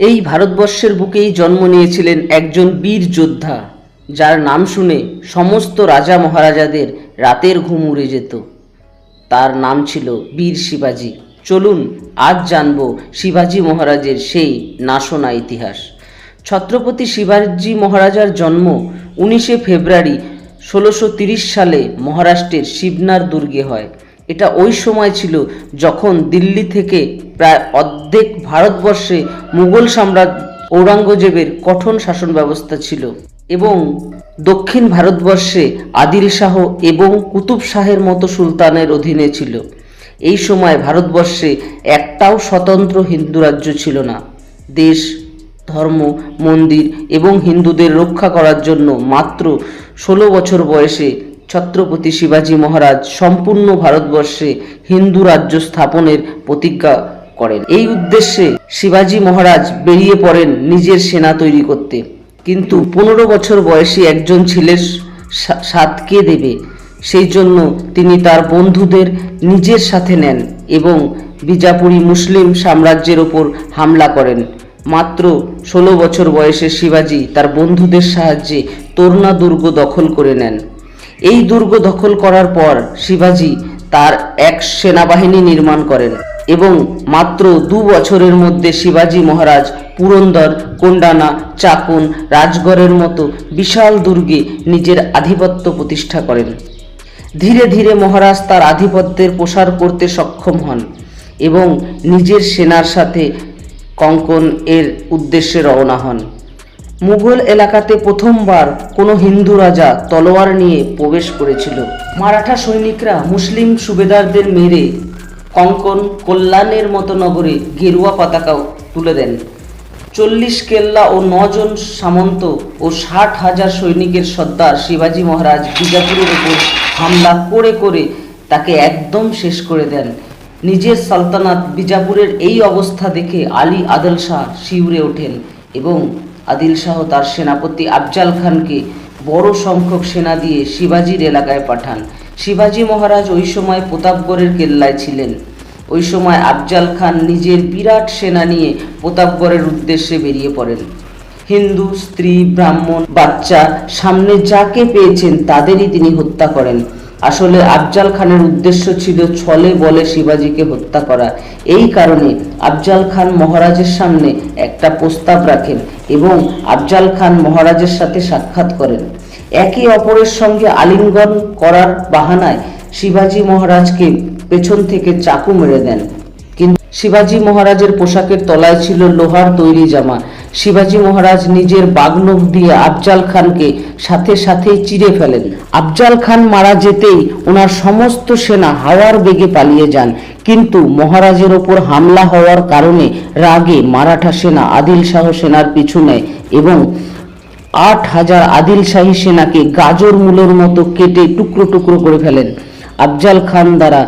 এই ভারতবর্ষের বুকেই জন্ম নিয়েছিলেন একজন বীর যোদ্ধা, যার নাম শুনে সমস্ত রাজা মহারাজাদের রাতের ঘুম উড়ে যেত। তার নাম ছিল বীর শিবাজি। চলুন, আজ জানব শিবাজি মহারাজের সেই না শোনা ইতিহাস। ছত্রপতি শিবাজি মহারাজার জন্ম উনিশে ফেব্রুয়ারি ষোলোশো সালে মহারাষ্ট্রের শিবনার দুর্গে হয়। এটা ওই সময় ছিল যখন দিল্লি থেকে প্রায় অর্ধেক ভারতবর্ষে মুঘল সম্রাট ঔরঙ্গজেবের কঠোর শাসন ব্যবস্থা ছিল এবং দক্ষিণ ভারতবর্ষে আদিল শাহ এবং কুতুব শাহের মতো সুলতানের অধীনে ছিল। এই সময় ভারতবর্ষে একটাও স্বতন্ত্র হিন্দু রাজ্য ছিল না। দেশ, ধর্ম, মন্দির এবং হিন্দুদের রক্ষা করার জন্য মাত্র ষোলো বছর বয়সে ছত্রপতি শিবাজি মহারাজ সম্পূর্ণ ভারতবর্ষে হিন্দু রাজ্য স্থাপনের প্রতিজ্ঞা করেন। এই উদ্দেশ্যে শিবাজি মহারাজ বেরিয়ে পড়েন নিজের সেনা তৈরি করতে। কিন্তু পনেরো বছর বয়সী একজন ছেলের সা- সাথ কে দেবে? সেই জন্য তিনি তার বন্ধুদের নিজের সাথে নেন এবং বিজাপুরী মুসলিম সাম্রাজ্যের ওপর হামলা করেন। মাত্র ষোলো বছর বয়সে শিবাজি তার বন্ধুদের সাহায্যে তোরনা দুর্গ দখল করে নেন। এই দুর্গ দখল করার পর শিবাজি তার এক সেনাবাহিনী নির্মাণ করেন এবং মাত্র দু বছরের মধ্যে শিবাজি মহারাজ পুরন্দর, কোন্ডানা, চাকুন, রাজগড়ের মতো বিশাল দুর্গে নিজের আধিপত্য প্রতিষ্ঠা করেন। ধীরে ধীরে মহারাজ তার আধিপত্যের প্রসার করতে সক্ষম হন এবং নিজের সেনার সাথে কঙ্কন এর উদ্দেশ্যে রওনা হন। মুঘল এলাকাতে প্রথমবার কোনো হিন্দু রাজা তলোয়ার নিয়ে প্রবেশ করেছিল। মারাঠা সৈনিকরা মুসলিম সুবেদারদের মেরে কঙ্কন কল্যাণের মতো নগরে গেরুয়া পতাকাও তুলে দেন। চল্লিশ কেল্লা ও নজন সামন্ত ও ষাট হাজার সৈনিকের সর্দার শিবাজি মহারাজ বিজাপুরের উপর হামলা করে করে তাকে একদম শেষ করে দেন। নিজের সালতানাত বিজাপুরের এই অবস্থা দেখে আলী আদল শাহ শিউরে ওঠেন এবং আদিল শাহ তার সেনাপতি আফজাল খানকে বড় সংখ্যক সেনা দিয়ে শিবাজির এলাকায় পাঠান। শিবাজি মহারাজ ওই সময় প্রতাপগড়ের কেল্লায় ছিলেন। ওই সময় আফজাল খান নিজের বিরাট সেনা নিয়ে প্রতাপগড়ের উদ্দেশ্যে বেরিয়ে পড়েন। হিন্দু, স্ত্রী, ব্রাহ্মণ, বাচ্চা, সামনে যাকে পেয়েছেন তাদেরই তিনি হত্যা করেন। আসলে আফজাল খানের উদ্দেশ্য ছিল ছলে বলে শিবাজিকে হত্যা করা। এই কারণে আফজাল খান মহারাজের সামনে একটা প্রস্তাব রাখেন এবং আফজাল খান মহারাজের সাথে সাক্ষাৎ করেন। একে অপরের সঙ্গে আলিঙ্গন করার বাহানায় শিবাজি মহারাজকে পেছন থেকে চাকু মেরে দেন। শিবাজি মহারাজের পোশাকের তলায় ছিল লোহার তৈরি জামা। শিবাজি মহারাজ নিজের বাগনখ দিয়ে আফজাল খানকে সাথে সাথে চিরে ফেলেন। আফজাল খান মারা যেতেই ওনার সমস্ত সেনা হাওয়ার বেগে পালিয়ে যান। কিন্তু মহারাজের ওপর হামলা হওয়ার কারণে রাগে মারাঠা সেনা আদিল শাহ সেনার পিছু নেয় এবং আট হাজার আদিল শাহী সেনাকে গাজর মূলের মতো কেটে টুকরো টুকরো করে ফেলেন। আফজাল খান দ্বারা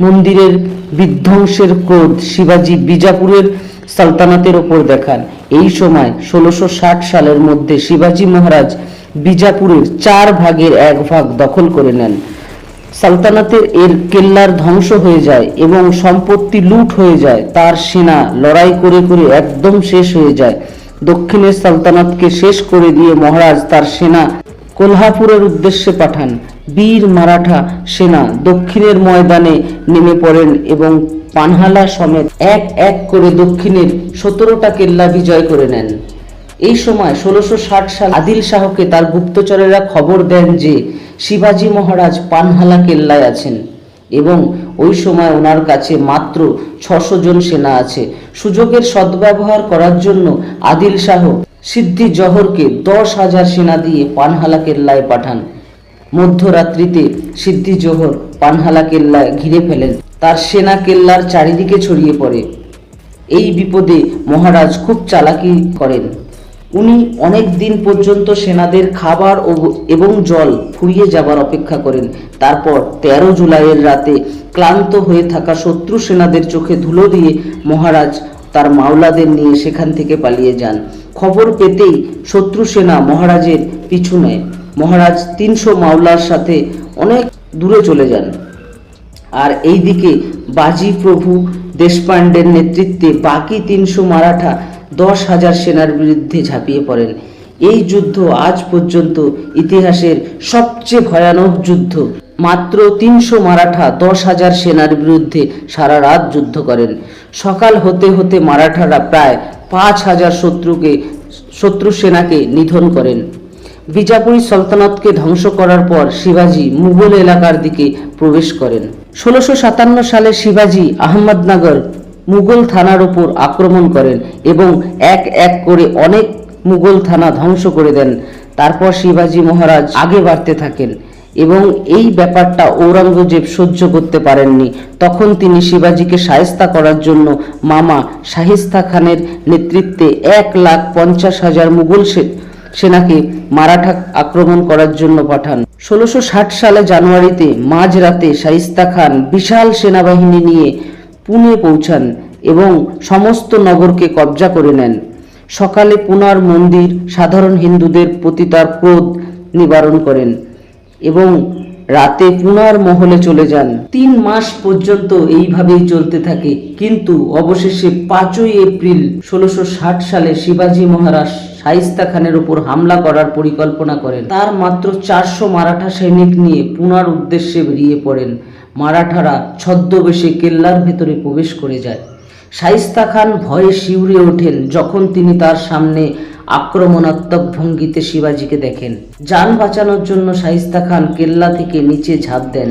মন্দিরের বিধ্বংসের ক্রোধ শিবাজি বিজাপুরের সালতানাতের ওপর দেখান। এই সময় ষোলোশো সালের মধ্যে শিবাজি মহারাজ বিজাপুরের চার ভাগের এক ভাগ দখল করে নেন। সালতানাতের এর কেল্লার ধ্বংস হয়ে যায় এবং সম্পত্তি লুট হয়ে যায়। তার সেনা লড়াই করে করে একদম শেষ হয়ে যায়। দক্ষিণের সালতানাতকে শেষ করে দিয়ে মহারাজ তার সেনা কোলহাপুরের উদ্দেশ্যে পাঠান। বীর মারাঠা সেনা দক্ষিণের ময়দানে নেমে পড়েন এবং পানহালা সমেত এক এক করে দক্ষিণের সতেরোটা কেল্লা বিজয় করে নেন। এই সময় ষোলোশো ষাট সাল আদিল শাহকে তার গুপ্তচরেরা খবর দেন যে, শিবাজি মহারাজ পানহালা কেল্লায় আছেন এবং ওই সময় ওনার কাছে মাত্র ছশো জন সেনা আছে। সুযোগের সদ্ব্যবহার করার জন্য আদিল শাহ সিদ্ধি জহরকে দশ হাজার সেনা দিয়ে পানহালা কেল্লায় পাঠান। মধ্যরাত্রিতে সিদ্ধি জোহর পানহালা কেল্লায় ঘিরে ফেলেন। তার সেনা কেল্লার চারিদিকে ছড়িয়ে পড়ে। এই বিপদে মহারাজ খুব চালাকি করেন। উনি অনেক দিন পর্যন্ত সেনাদের খাবার ও- এবং জল ফুরিয়ে যাবার অপেক্ষা করেন। তারপর তেরো জুলাইয়ের রাতে ক্লান্ত হয়ে থাকা শত্রু সেনাদের চোখে ধুলো দিয়ে মহারাজ তার মাওলাদের নিয়ে সেখান থেকে পালিয়ে যান। খবর পেতেই শত্রু সেনা মহারাজের পিছু নেয়। মহারাজ তিনশো মাওলার সাথে অনেক দূরে চলে যান। আর এইদিকে বাজি প্রভু দেশপাণ্ডের নেতৃত্বে বাকি তিনশো মারাঠা দশ হাজার সেনার বিরুদ্ধে ঝাঁপিয়ে পড়েন। এই যুদ্ধ আজ পর্যন্ত ইতিহাসের সবচেয়ে ভয়ানক যুদ্ধ। মাত্র তিনশো মারাঠা দশ হাজার সেনার বিরুদ্ধে সারা রাত যুদ্ধ করেন। সকাল হতে হতে মারাঠারা প্রায় পাঁচ হাজার শত্রুকে, শত্রু সেনাকে নিধন করেন। বিজাপুরী সালতানাতকে ধ্বংস করার পর শিবাজি মুঘল এলাকার দিকে প্রবেশ করেন। ষোলোশো সাতান্ন সালে শিবাজি আহমদনগর মুঘল থানার উপর আক্রমণ করেন এবং এক এক করে অনেক মুঘল থানা ধ্বংস করে দেন। তারপর শিবাজি মহারাজ আগে বাড়তে থাকেন। এবং এই ব্যাপারটা ঔরঙ্গজেব সহ্য করতে পারেননি। তখন তিনি শিবাজিকে সায়স্তা করার জন্য মামা শাহিস্তা খানের নেতৃত্বে এক লাখ পঞ্চাশ হাজার মুঘল সেনাকে মারাঠা আক্রমণ করার জন্য পাঠান। ষোলোশো সালে জানুয়ারিতে মাঝরাতে শাইস্তা খান বিশাল সেনাবাহিনী নিয়ে পুনে পৌঁছান এবং সমস্ত নগরকে কবজা করে নেন। সকালে পুনার মন্দির সাধারণ হিন্দুদের প্রতি তার ক্রোধ নিবারণ করেন। এবং রাতে পুনার মহলে চলে যান। তিন মাস পর্যন্ত এইভাবেই চলতে থাকে। কিন্তু অবশেষে পাঁচই এপ্রিল ষোলোশো সালে শিবাজি মহারাজ শাইস্তা খানের উপর হামলা করার পরিকল্পনা করেন। তার মাত্র চারশো মারাঠা সৈনিক নিয়ে পুনার উদ্দেশ্যে বেরিয়ে পড়েন। মারাঠারা ছদ্মবেশে কেল্লার ভেতরে প্রবেশ করে যায়। শাইস্তা খান ভয়ে শিউরে ওঠেন যখন তিনি তার সামনে আক্রমণাত্মক ভঙ্গিতে শিবাজিকে দেখেন। যান বাঁচানোর জন্য শাইস্তা খান কেল্লা থেকে নিচে ঝাঁপ দেন।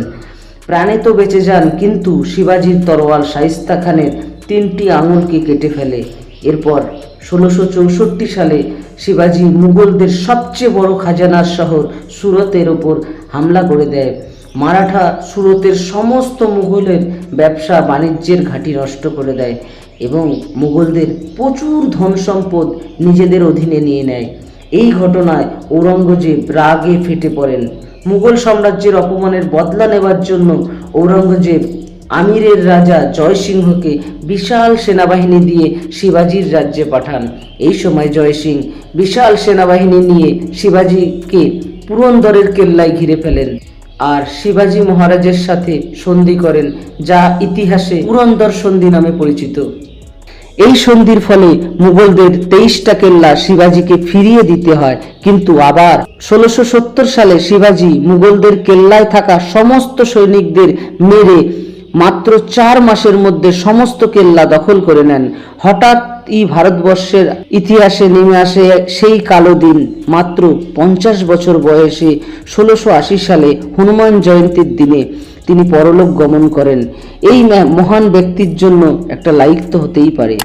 প্রাণে তো বেঁচে যান, কিন্তু শিবাজির তরোয়াল শাইস্তা খানের তিনটি আঙুলকে কেটে ফেলে। এরপর ষোলোশো চৌষট্টি সালে শিবাজি মুঘলদের সবচেয়ে বড় খাজানার শহর সুরতের ওপর হামলা করে দেয়। মারাঠা সুরতের সমস্ত মুঘলের ব্যবসা বাণিজ্যের ঘাঁটি নষ্ট করে দেয়। এবং মুঘলদের প্রচুর ধন সম্পদ নিজেদের অধীনে নিয়ে নেয়। এই ঘটনায় ঔরঙ্গজেব রাগে ফেটে পড়েন। মুঘল সাম্রাজ্যের অপমানের বদলা নেবার জন্য ঔরঙ্গজেব আমিরের রাজা জয়সিংহকে বিশাল সেনাবাহিনী দিয়ে শিবাজির রাজ্যে পাঠান। এই সময় জয়সিং বিশাল সেনাবাহিনী নিয়ে শিবাজিকে পুরন্দরের কেল্লায় ঘিরে ফেলেন। আর শিবাজী মহারাজের সাথে সন্ধি করেন, যা ইতিহাসে পুরন্দর সন্ধি নামে পরিচিত। এই সন্ধির ফলে মুঘলদের তেইশটা কেল্লা শিবাজিকে ফিরিয়ে দিতে হয়, কিন্তু আবার ষোলোশো সালে শিবাজি মুঘলদের কেল্লায় থাকা সমস্ত সৈনিকদের মেরে মাত্র চার মাসের মধ্যে সমস্ত কেল্লা দখল করে নেন। হঠাৎ ই ভারতবর্ষের ইতিহাসে নেমে আসে সেই কালো দিন। মাত্র পঞ্চাশ বছর বয়সে ষোলোশো আশি সালে হনুমান জয়ন্তীর দিনে তিনি পরলোক গমন করেন। এই মহান ব্যক্তির জন্য একটা লাইক তো হতেই পারে।